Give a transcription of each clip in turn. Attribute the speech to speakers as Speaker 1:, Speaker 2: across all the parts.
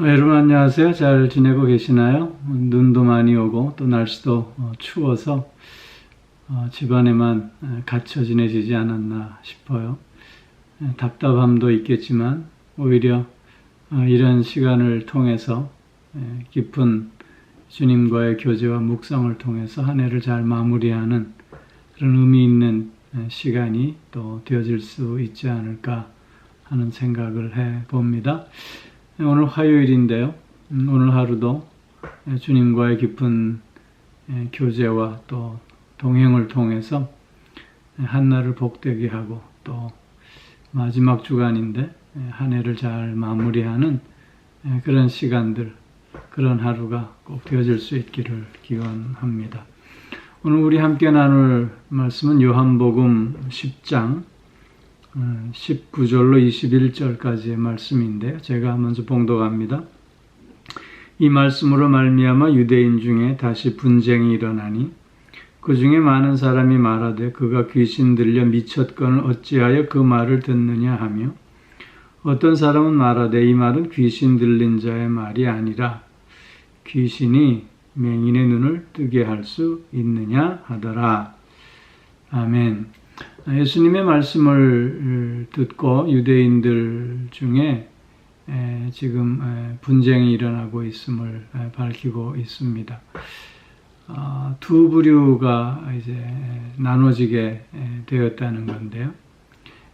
Speaker 1: 어, 여러분 안녕하세요. 잘 지내고 계시나요? 눈도 많이 오고 또 날씨도 어, 추워서 어, 집안에만 에, 갇혀 지내지지 않았나 싶어요. 에, 답답함도 있겠지만 오히려 어, 이런 시간을 통해서 에, 깊은 주님과의 교제와 묵상을 통해서 한 해를 잘 마무리하는 그런 의미 있는 에, 시간이 또 되어질 수 있지 않을까 하는 생각을 해 봅니다. 오늘 화요일인데요. 음, 오늘 하루도 주님과의 깊은 에, 교제와 또 동행을 통해서 한날을 복되게 하고 또 마지막 주간인데 에, 한 해를 잘 마무리하는 에, 그런 시간들, 그런 하루가 꼭 되어질 수 있기를 기원합니다. 오늘 우리 함께 나눌 말씀은 요한복음 10장 19절로 21절까지의 말씀인데요. 제가 먼저 봉독합니다. 이 말씀으로 말미암아 유대인 중에 다시 분쟁이 일어나니 그 중에 많은 사람이 말하되 그가 귀신 들려 미쳤거늘 어찌하여 그 말을 듣느냐 하며 어떤 사람은 말하되 이 말은 귀신 들린 자의 말이 아니라 귀신이 맹인의 눈을 뜨게 할 수 있느냐 하더라. 아멘. 예수님의 말씀을 듣고 유대인들 중에 지금 분쟁이 일어나고 있음을 밝히고 있습니다. 아, 두 부류가 이제 나눠지게 되었다는 건데요.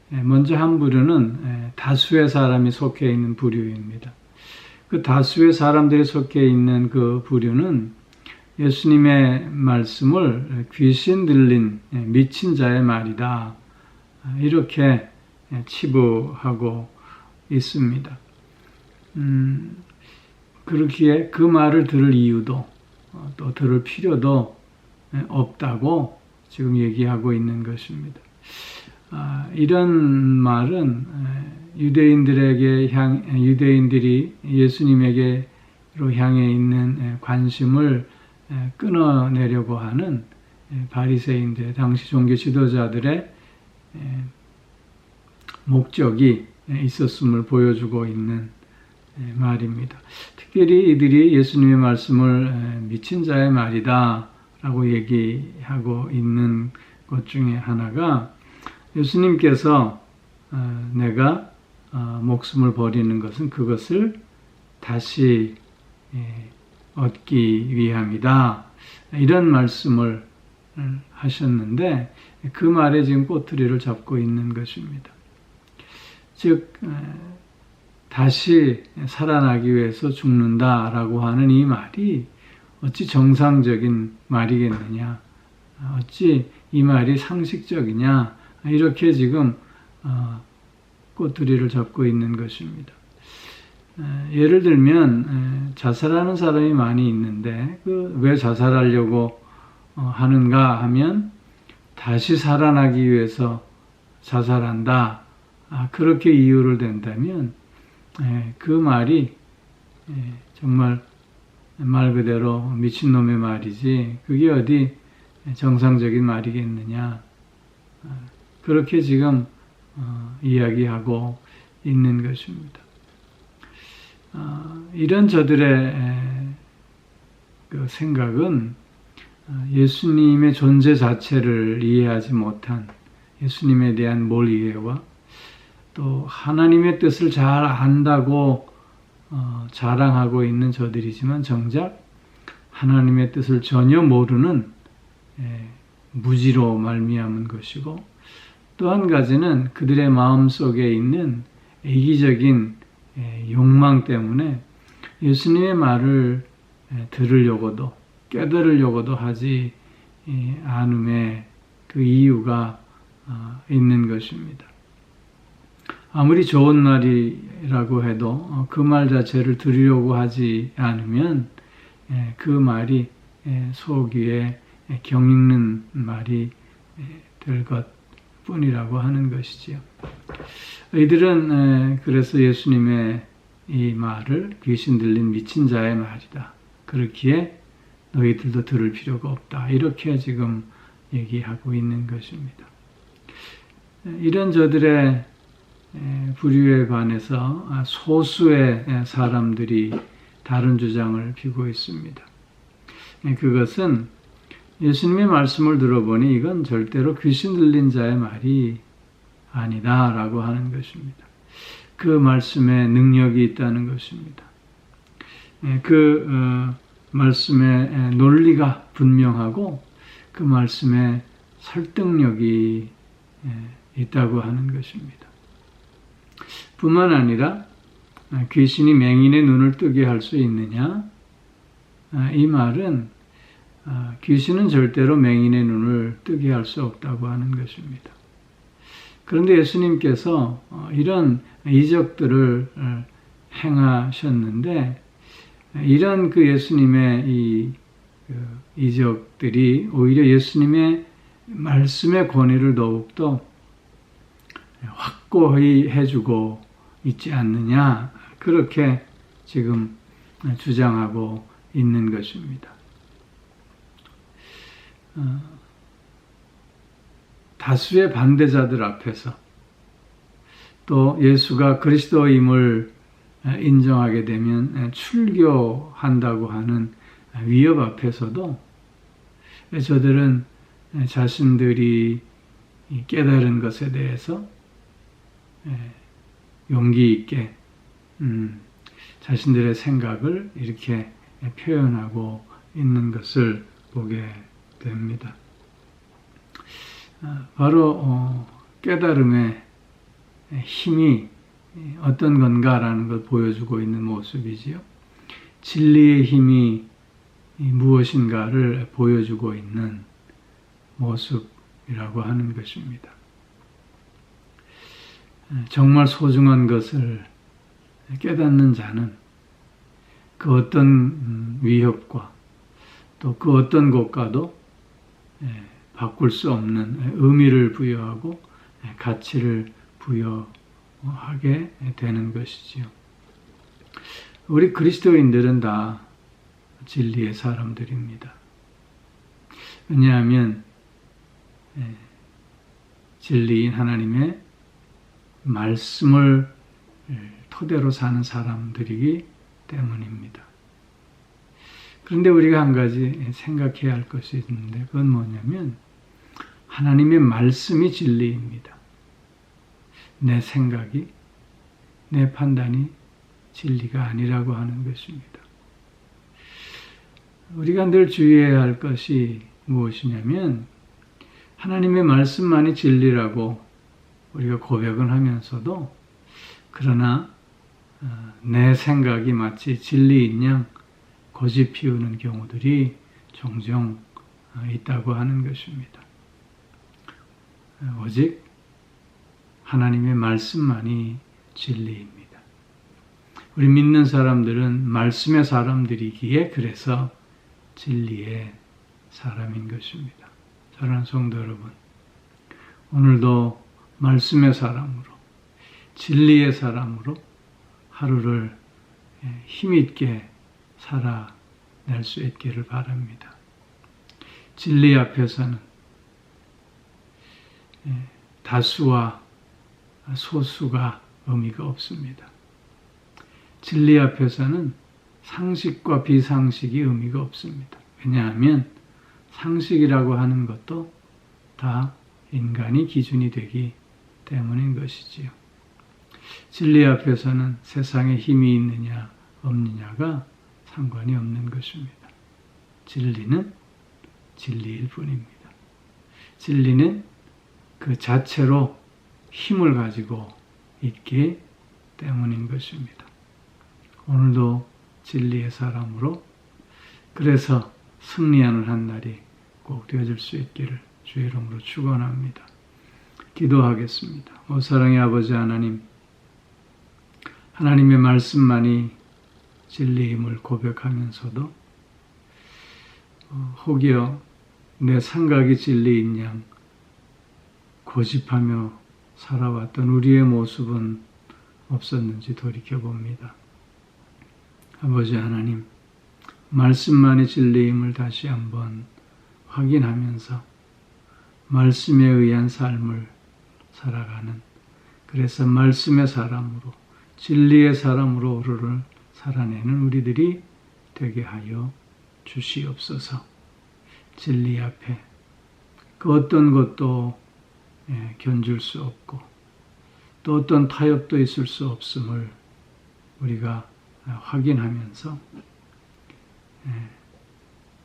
Speaker 1: 먼저 한 부류는 다수의 사람이 속해 있는 부류입니다. 그 다수의 사람들이 속해 있는 그 부류는 예수님의 말씀을 귀신 들린 미친 자의 말이다. 이렇게 치부하고 있습니다. 음, 그렇기에 그 말을 들을 이유도 또 들을 필요도 없다고 지금 얘기하고 있는 것입니다. 아, 이런 말은 유대인들에게 향, 유대인들이 예수님에게로 향해 있는 관심을 끊어내려고 하는 바리새인들 당시 종교 지도자들의 목적이 있었음을 보여주고 있는 말입니다. 특별히 이들이 예수님의 말씀을 미친 자의 말이다 라고 얘기하고 있는 것 중에 하나가 예수님께서 어, 내가 어, 목숨을 버리는 것은 그것을 다시 얻기 위함이다. 이런 말씀을 하셨는데 그 말에 지금 꼬투리를 잡고 있는 것입니다. 즉 다시 살아나기 위해서 죽는다라고 하는 이 말이 어찌 정상적인 말이겠느냐? 어찌 이 말이 상식적이냐? 이렇게 지금 어, 꼬투리를 잡고 있는 것입니다. 예를 들면 자살하는 사람이 많이 있는데 그 왜 자살하려고 어, 하는가 하면 다시 살아나기 위해서 자살한다. 아, 그렇게 이유를 댄다면 그 말이 정말 말 그대로 미친놈의 말이지 그게 어디 정상적인 말이겠느냐. 아, 그렇게 지금 어, 이야기하고 있는 것입니다. 아, 이런 저들의 그 생각은 어, 예수님의 존재 자체를 이해하지 못한 예수님에 대한 몰이해와 또 하나님의 뜻을 잘 안다고 어, 자랑하고 있는 저들이지만 정작 하나님의 뜻을 전혀 모르는 무지로 말미암은 것이고 또 한 가지는 그들의 마음 속에 있는 애기적인 예, 욕망 때문에 예수님의 말을 예, 들으려고도 깨달으려고도 하지 예, 않음에 그 이유가 어, 있는 것입니다. 아무리 좋은 말이라고 해도 어, 그말 자체를 들으려고 하지 않으면 그 말이 속 위에 경익는 말이 될 것 뿐이라고 하는 것이지요. 이들은 그래서 예수님의 이 말을 귀신 들린 미친 자의 말이다. 그렇기에 너희들도 들을 필요가 없다. 이렇게 지금 얘기하고 있는 것입니다. 이런 저들의 에, 부류에 반해서 아, 소수의 에, 사람들이 다른 주장을 피고 있습니다. 에, 그것은 예수님의 말씀을 들어보니 이건 절대로 귀신 들린 자의 말이 아니다 라고 하는 것입니다. 그 말씀에 능력이 있다는 것입니다. 예, 그 어, 말씀의 논리가 분명하고 그 말씀에 설득력이 예, 있다고 하는 것입니다. 뿐만 아니라 아, 귀신이 맹인의 눈을 뜨게 할 수 있느냐? 아, 이 말은 아, 귀신은 절대로 맹인의 눈을 뜨게 할 수 없다고 하는 것입니다. 그런데 예수님께서 어, 이런 이적들을 어, 행하셨는데 이런 그 예수님의 이그 이적들이 오히려 예수님의 말씀의 권위를 더욱더 확고히 해주고 있지 않느냐 그렇게 지금 주장하고 있는 것입니다. 어, 다수의 반대자들 앞에서 또 예수가 그리스도임을 인정하게 되면 출교한다고 하는 위협 앞에서도 저들은 자신들이 깨달은 것에 대해서 용기 있게 음, 자신들의 생각을 이렇게 표현하고 있는 것을 보게 됩니다. 아, 바로 어, 깨달음의 힘이 어떤 건가라는 걸 보여주고 있는 모습이지요. 진리의 힘이 무엇인가를 보여주고 있는 모습이라고 하는 것입니다. 정말 소중한 것을 깨닫는 자는 그 어떤 음, 위협과 또 그 어떤 것과도 바꿀 수 없는 의미를 부여하고 가치를 부여하게 되는 것이지요. 우리 그리스도인들은 다 진리의 사람들입니다. 왜냐하면 진리인 하나님의 말씀을 토대로 사는 사람들이기 때문입니다. 그런데 우리가 한 가지 생각해야 할 것이 있는데 그건 뭐냐면 하나님의 말씀이 진리입니다. 내 생각이, 내 판단이 진리가 아니라고 하는 것입니다. 우리가 늘 주의해야 할 것이 무엇이냐면 하나님의 말씀만이 진리라고 우리가 고백을 하면서도 그러나 어, 내 생각이 마치 진리인 양 고집 피우는 경우들이 종종 어, 있다고 하는 것입니다. 오직 하나님의 말씀만이 진리입니다. 우리 믿는 사람들은 말씀의 사람들이기에 그래서 진리의 사람인 것입니다. 사랑하는 성도 여러분, 오늘도 말씀의 사람으로, 진리의 사람으로 하루를 힘있게 살아낼 수 있기를 바랍니다. 진리 앞에서는 다수와 소수가 의미가 없습니다. 진리 앞에서는 상식과 비상식이 의미가 없습니다. 왜냐하면 상식이라고 하는 것도 다 인간이 기준이 되기 때문인 것이지요. 진리 앞에서는 세상에 힘이 있느냐 없느냐가 상관이 없는 것입니다. 진리는 진리일 뿐입니다. 진리는 그 자체로 힘을 가지고 있기 때문인 것입니다. 오늘도 진리의 사람으로 그래서 승리하는 한 날이 꼭 되어질 수 있기를 주의 이름으로 축원합니다. 기도하겠습니다. 오 사랑의 아버지 하나님, 하나님의 말씀만이 진리임을 고백하면서도 어, 혹여 내 생각이 진리인 양 고집하며 살아왔던 우리의 모습은 없었는지 돌이켜봅니다. 아버지 하나님, 말씀만이 진리임을 다시 한번 확인하면서 말씀에 의한 삶을 살아가는 그래서 말씀의 사람으로 진리의 사람으로 오르를 살아내는 우리들이 되게 하여 주시옵소서. 진리 앞에 그 어떤 것도 예, 견줄 수 없고 또 어떤 타협도 있을 수 없음을 우리가 확인하면서 예,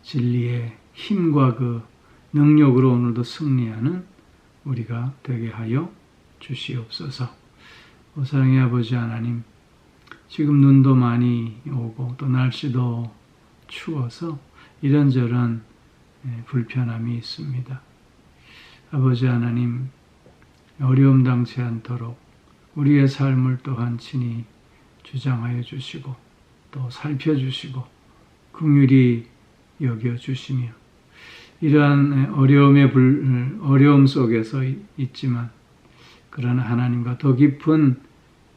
Speaker 1: 진리의 힘과 그 능력으로 오늘도 승리하는 우리가 되게 하여 주시옵소서. 오 사랑의 아버지 하나님, 지금 눈도 많이 오고 또 날씨도 추워서 이런저런 예, 불편함이 있습니다. 아버지 하나님, 어려움 당치 않도록 우리의 삶을 또한 친히 주장하여 주시고 또 살펴주시고 긍휼히 여겨 주시며 이러한 어려움의 불, 어려움 속에서 있지만 그러나 하나님과 더 깊은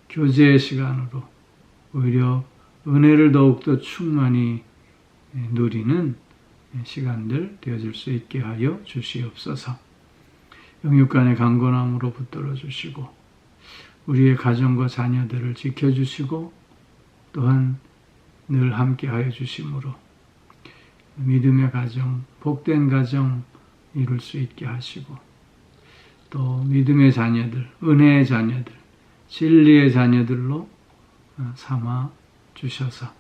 Speaker 1: 교제의 시간으로 오히려 은혜를 더욱더 충만히 누리는 시간들 되어질 수 있게 하여 주시옵소서. 영육간의 강건함으로 붙들어 주시고 우리의 가정과 자녀들을 지켜 주시고 또한 늘 함께 하여 주심으로 믿음의 가정, 복된 가정 이룰 수 있게 하시고 또 믿음의 자녀들, 은혜의 자녀들, 진리의 자녀들로 어, 삼아 주셔서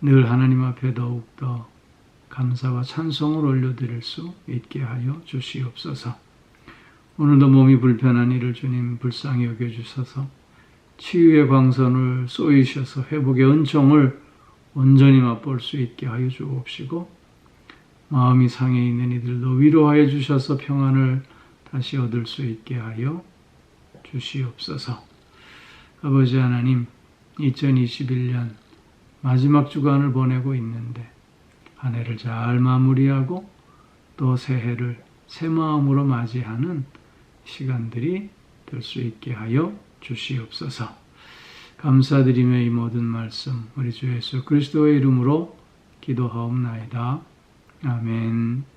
Speaker 1: 늘 하나님 앞에 더욱더 감사와 찬송을 올려드릴 수 있게 하여 주시옵소서. 오늘도 몸이 불편한 이를 주님 불쌍히 여겨주셔서 치유의 광선을 쏘이셔서 회복의 은총을 온전히 맛볼 수 있게 하여 주옵시고 마음이 상해 있는 이들도 위로하여 주셔서 평안을 다시 얻을 수 있게 하여 주시옵소서. 아버지 하나님, 2021년 마지막 주간을 보내고 있는데 한 해를 잘 마무리하고 또 새해를 새 마음으로 맞이하는 시간들이 될 수 있게 하여 주시옵소서. 감사드리며 이 모든 말씀 우리 주 예수 그리스도의 이름으로 기도하옵나이다. 아멘.